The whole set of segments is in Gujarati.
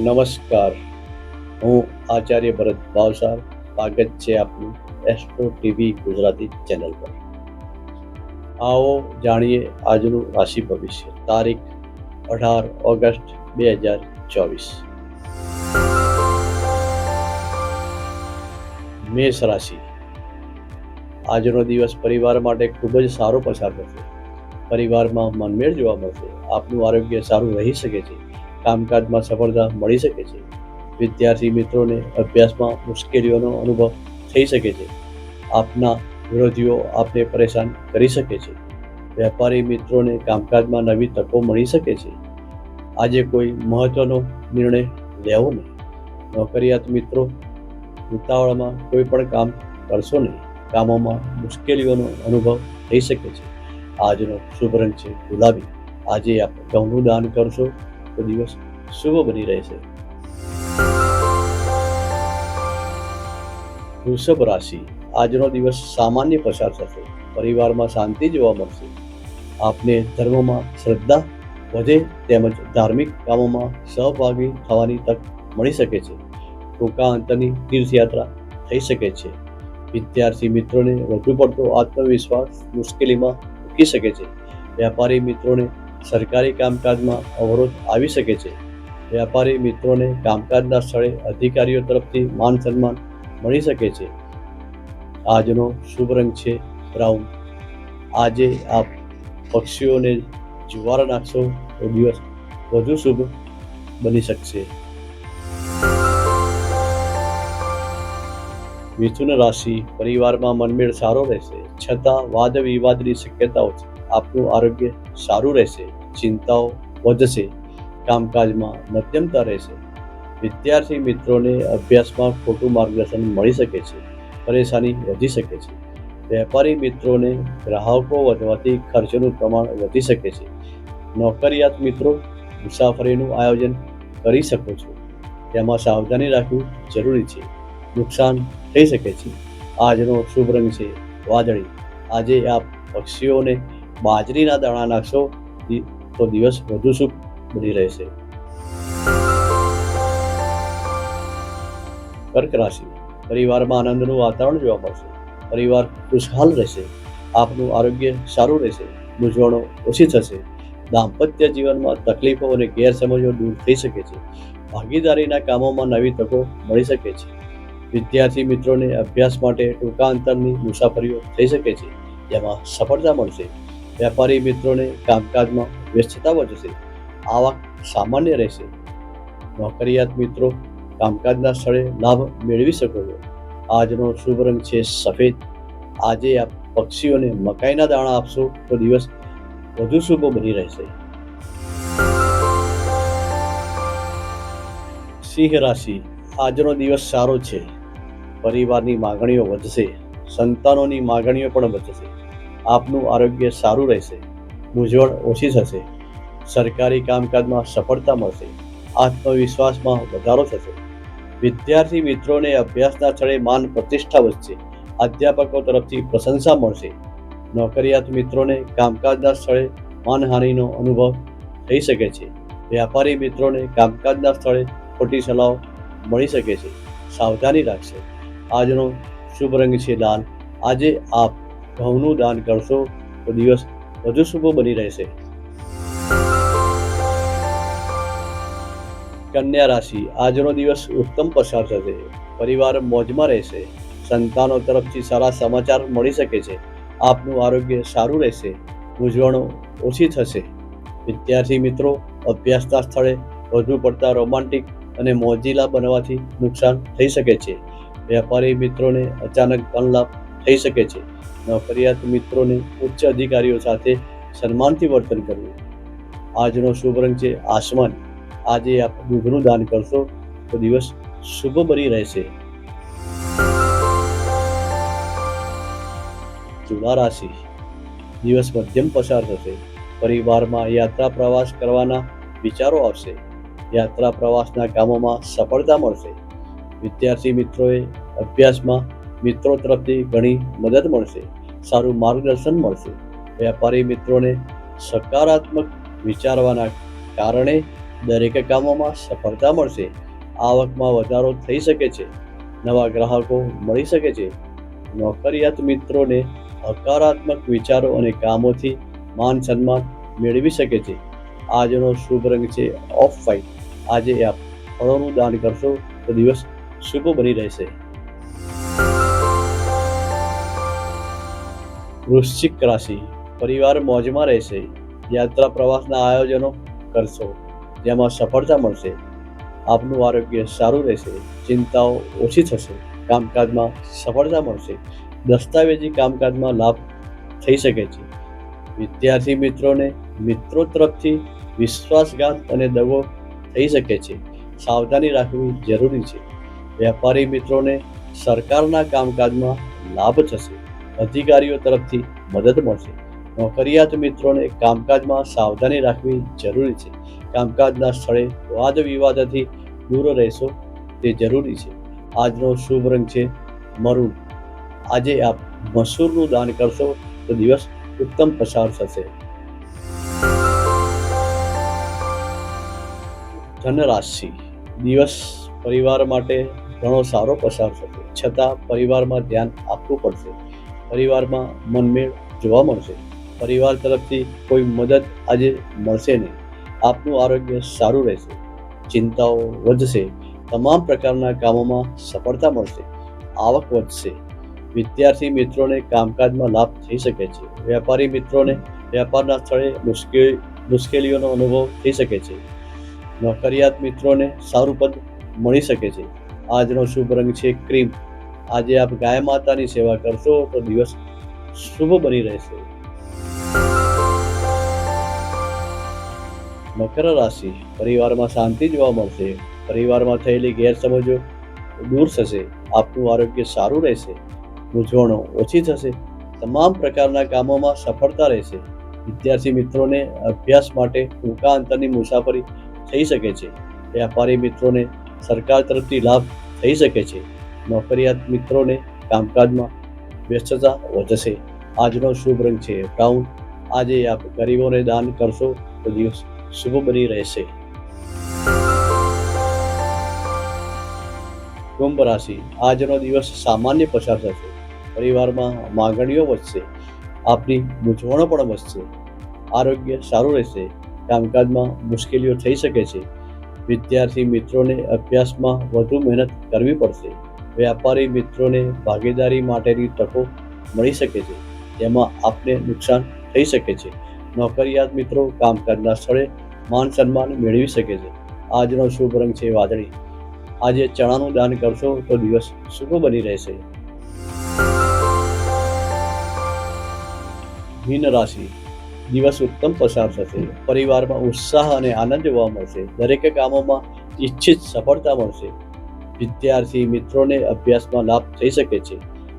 નમસ્કાર. હું આચાર્ય ભરત ભાવસાર. સ્વાગત છે આપનું એસ્ટ્રો ટીવી ગુજરાતી ચેનલ પર. આવો જાણીએ આજનું રાશિ ભવિષ્ય. તારીખ અઢાર ઓગસ્ટ બે હજાર ચોવીસ. મેષ રાશિ. આજનો દિવસ પરિવાર માટે ખૂબ જ સારો પસાર થશે. પરિવારમાં મનમેળ જોવા મળશે. આપનું આરોગ્ય સારું રહી શકે છે. કામકાજમાં સફળતા મળી શકે છે. વિદ્યાર્થી મિત્રોને અભ્યાસમાં મુશ્કેલીઓનો અનુભવ થઈ શકે છે. આપના વિરોધીઓ આપને પરેશાન કરી શકે છે. વેપારી મિત્રોને કામકાજમાં નવી તકો મળી શકે છે. આજે કોઈ મહત્વનો નિર્ણય લેવો નહીં. નોકરિયાત મિત્રો, ઉતાવળમાં કોઈ પણ કામ કરશો નહીં. કામોમાં મુશ્કેલીઓનો અનુભવ થઈ શકે છે. આજનો શુભ રંગ છે ગુલાબી. આજે આપ ઘઉંનું દાન કરશો. તો દિવસ શુભ બની રહેશે. વૃષભ રાશિ, આજનો દિવસ સામાન્ય પસાર થશે. પરિવારમાં શાંતિ જોવા મળશે. આપને ધર્મમાં શ્રદ્ધા વધે તેમજ ધાર્મિક કામોમાં સહભાગી થવાની તક મળી શકે છે. ટૂંકા અંતરની તીર્થયાત્રા થઈ શકે છે. વિદ્યાર્થી મિત્રોને વધુ પડતો આત્મવિશ્વાસ મુશ્કેલીમાં મૂકી શકે છે. વેપારી મિત્રોને સરકારી કામકાજમાં અવરોધ આવી શકે છે. વેપારી મિત્રોને કામકાજના સ્થળે અધિકારીઓ તરફથી માન સન્માન મળી શકે છે. આજનો શુભ રંગ છે બ્રાઉન. આજે આપ પક્ષીઓને જુવાર નાખશો તો દિવસ વધુ શુભ બની શકશે. મિથુન રાશિ પરિવારમાં મનમેળ સારો રહેશે. છતાં વાદ વિવાદની શક્યતાઓ છે. આપનું આરોગ્ય સારું રહેશે. ચિંતાઓ વધશે. કામકાજમાં મધ્યમતા રહેશે. વિદ્યાર્થી મિત્રોને અભ્યાસમાં ખોટું માર્ગદર્શન મળી શકે છે. પરેશાની વધી શકે છે. વેપારી મિત્રોને ગ્રાહકો વધવાથી ખર્ચનું પ્રમાણ વધી શકે છે. નોકરિયાત મિત્રો મુસાફરીનું આયોજન કરી શકો છો. તેમાં સાવધાની રાખવી જરૂરી છે. નુકસાન થઈ શકે છે. આજનો શુભ રંગ છે વાદળી. આજે આપ પક્ષીઓને બાજરીના દાણા નાખશો તો દિવસ વધુ શુભ બની રહેશે. કર્ક રાશિ. પરિવારમાં આનંદનું વાતાવરણ જોવા મળશે. પરિવાર ખુશહાલ રહેશે. આપનું આરોગ્ય સારું રહેશે. મૂંઝવણો ઓછી થશે. દાંપત્ય જીવનમાં તકલીફો અને ગેરસમજો દૂર થઈ શકે છે. ભાગીદારીના કામોમાં નવી તકો મળી શકે છે. વિદ્યાર્થી મિત્રોને અભ્યાસ માટે ટૂંકા અંતરની મુસાફરીઓ થઈ શકે છે, જેમાં સફળતા મળશે. વેપારી મિત્રોને કામકાજમાં વ્યસ્તતા વધશે, આવક સામાન્ય રહેશે. નોકરિયાત મિત્રો કામકાજના સ્થળે લાભ મેળવી શકો છો. આજનો શુભ રંગ છે સફેદ. આજે આપ પક્ષીઓને મકાઈના દાણા આપશો તો દિવસ વધુ શુભ બની રહેશે. સિંહ રાશિ. આજનો દિવસ સારો છે. પરિવારની માગણીઓ વધશે, સંતાનોની માગણીઓ પણ વધશે, આપનું આરોગ્ય સારું રહેશે, મૂંઝવણ ઓછી થશે, સરકારી કામકાજમાં સફળતા મળશે, આત્મવિશ્વાસમાં વધારો થશે. વિદ્યાર્થી મિત્રોને અભ્યાસના સ્થળે માન પ્રતિષ્ઠા વધશે, અધ્યાપકો તરફથી પ્રશંસા મળશે. નોકરિયાત મિત્રોને કામકાજના સ્થળે માનહાનિનો અનુભવ થઈ શકે છે. વ્યાપારી મિત્રોને કામકાજના સ્થળે ખોટી સલાહ મળી શકે છે. સાવધાની રાખશે. આજનો શુભ રંગ છે દાન. આજે આપ ઘઉંનું દાન કરશો તો દિવસ વધુ શુભ બની રહેશે. કન્યા રાશિ, આજનો દિવસ ઉત્તમ પસાર થશે. પરિવાર મોજમાં રહેશે. સંતાનો તરફથી સારા સમાચાર મળી શકે છે. આપનું આરોગ્ય સારું રહેશે. મૂંઝવણો ઓછી થશે. વિદ્યાર્થી મિત્રો, અભ્યાસના સ્થળે વધુ પડતા રોમાન્ટિક અને મોજીલા બનવાથી નુકસાન થઈ શકે છે. વેપારી મિત્રોને અચાનક ધનલાભ થઈ શકે છે. નોકરિયાત મિત્રોને ઉચ્ચ અધિકારીઓ સાથે સન્માનથી વર્તન કરવું. આજનો શુભ રંગ છે આસમાન. આજે આપ દૂધનું દાન કરશો તો દિવસ શુભ બની રહેશે. તુલા રાશિ. દિવસ મધ્યમ પસાર થશે. પરિવારમાં યાત્રા પ્રવાસ કરવાના વિચારો આવશે. યાત્રા પ્રવાસના કામોમાં સફળતા મળશે. વિદ્યાર્થી મિત્રોએ અભ્યાસમાં મિત્રો તરફથી ઘણી મદદ મળશે, સારું માર્ગદર્શન મળશે. વેપારી મિત્રોને સકારાત્મક વિચારવાના કારણે દરેક કામોમાં સફળતા મળશે. આવકમાં વધારો થઈ શકે છે, નવા ગ્રાહકો મળી શકે છે. નોકરિયાત મિત્રોને હકારાત્મક વિચારો અને કામોથી માન સન્માન મેળવી શકે છે. આજનો શુભ રંગ છે ઓફ ફાઇટ આજે આપ ફળોનું દાન કરશો તો દિવસ શુભ બની રહેશે. વૃશ્ચિક રાશિ, પરિવાર મોજમાં રહેશે. યાત્રા પ્રવાસના આયોજનો કરશો, જેમાં સફળતા મળશે. આપનું આરોગ્ય સારું રહેશે, ચિંતાઓ ઓછી થશે, કામકાજમાં સફળતા મળશે. દસ્તાવેજી કામકાજમાં લાભ થઈ શકે છે. વિદ્યાર્થી મિત્રોને મિત્રો તરફથી વિશ્વાસઘાત અને દગો થઈ શકે છે. સાવધાની રાખવી જરૂરી છે. વેપારી મિત્રોને સરકારના કામકાજમાં લાભ થશે, અધિકારીઓ તરફથી મદદ મળશે. નોકરિયાત મિત્રોને કામકાજમાં સાવધાની રાખવી જરૂરી છે. કામકાજના સ્થળે વાદ વિવાદથી દૂર રહેશો, તે જરૂરી છે. આજનો શુભ રંગ છે મરૂન આજે આપ મસૂરનું દાન કરશો, તો દિવસ ઉત્તમ પસાર થશે. ધનરાશિ. દિવસ પરિવાર માટે ઘણો સારો પસાર થશે. છતાં પરિવારમાં ધ્યાન આપવું પડશે. પરિવારમાં મનમેળ જોવા મળશે. પરિવાર તરફથી કોઈ મદદ આજે મળશે નહીં. આપનું આરોગ્ય સારું રહેશે. ચિંતાઓ વધશે. તમામ પ્રકારના કામોમાં સફળતા મળશે. આવક વધશે. વિદ્યાર્થી મિત્રોને કામકાજમાં લાભ થઈ શકે છે. વેપારી મિત્રોને વેપારના સ્થળે મુશ્કેલ, મુશ્કેલીઓનો અનુભવ થઈ શકે છે. નોકરિયાત મિત્રોને સારું પદ મળી શકે છે. આજનો શુભ રંગ છે ક્રીમ. આજે આપ ગાય માતાની સેવા કરશો તો દિવસ શુભ બની રહેશે. મકર રાશિ. પરિવારમાં શાંતિ જોવા મળશે. પરિવારમાં થયેલી ગેરસમજો દૂર થશે. આપનું આરોગ્ય સારું રહેશે. મૂંઝવણો ઓછી થશે. તમામ પ્રકારના કામોમાં સફળતા રહેશે. વિદ્યાર્થી મિત્રોને અભ્યાસ માટે ટૂંકા અંતરની મુસાફરી થઈ શકે છે. વ્યાપારી મિત્રોને સરકાર તરફથી લાભ થઈ શકે છે. નોકરિયાત મિત્રોને કામકાજમાં વ્યસ્તતા વધશે. આજનો શુભ રંગ છે બ્રાઉન. આજે આપ ગરીબોને દાન કરશો તો દિવસ શુભ બની રહેશે. કુંભ રાશિ. આજનો દિવસ સામાન્ય પસાર થશે. પરિવારમાં માંગણીઓ વધશે. આપની મૂંઝવણો પણ વધશે. આરોગ્ય સારું રહેશે. કામકાજમાં મુશ્કેલીઓ થઈ શકે છે. વિદ્યાર્થી મિત્રોને અભ્યાસમાં વધુ મહેનત કરવી પડશે. વ્યાપારી મિત્રોને ભાગીદારી માટેની તકો મળી શકે છે. જેમાં આપને નુકસાન થઈ શકે છે. નોકરિયાત મિત્રો કામકાજના સ્થળે માન સન્માન મેળવી શકે છે. આજનો શુભ રંગ છે વાદળી. આજે ચણાનું દાન કરશો તો દિવસ શુભ બની રહેશે. મીન રાશિ. દિવસ ઉત્તમ પસાર થશે. પરિવારમાં ઉત્સાહ અને આનંદ જોવા મળશે. દરેક કામોમાં ઈચ્છિત સફળતા મળશે. વિદ્યાર્થી મિત્રોને અભ્યાસમાં લાભ થઈ શકે છે.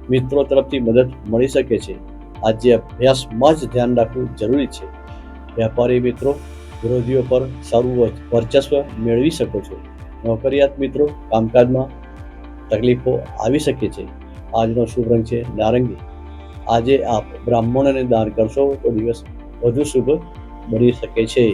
મિત્રો તરફથી મદદ મળી શકે છે. આજે અભ્યાસમાં જ ધ્યાન રાખવું જરૂરી છે. વેપારી મિત્રો, વિરોધીઓ પર સારું વર્ચસ્વ મેળવી શકો છો. નોકરિયાત મિત્રો, કામકાજમાં તકલીફો આવી શકે છે. આજનો શુભ રંગ છે નારંગી. આજે આપ બ્રાહ્મણને દાન કરશો તો દિવસ વધુ શુભ બની શકે છે.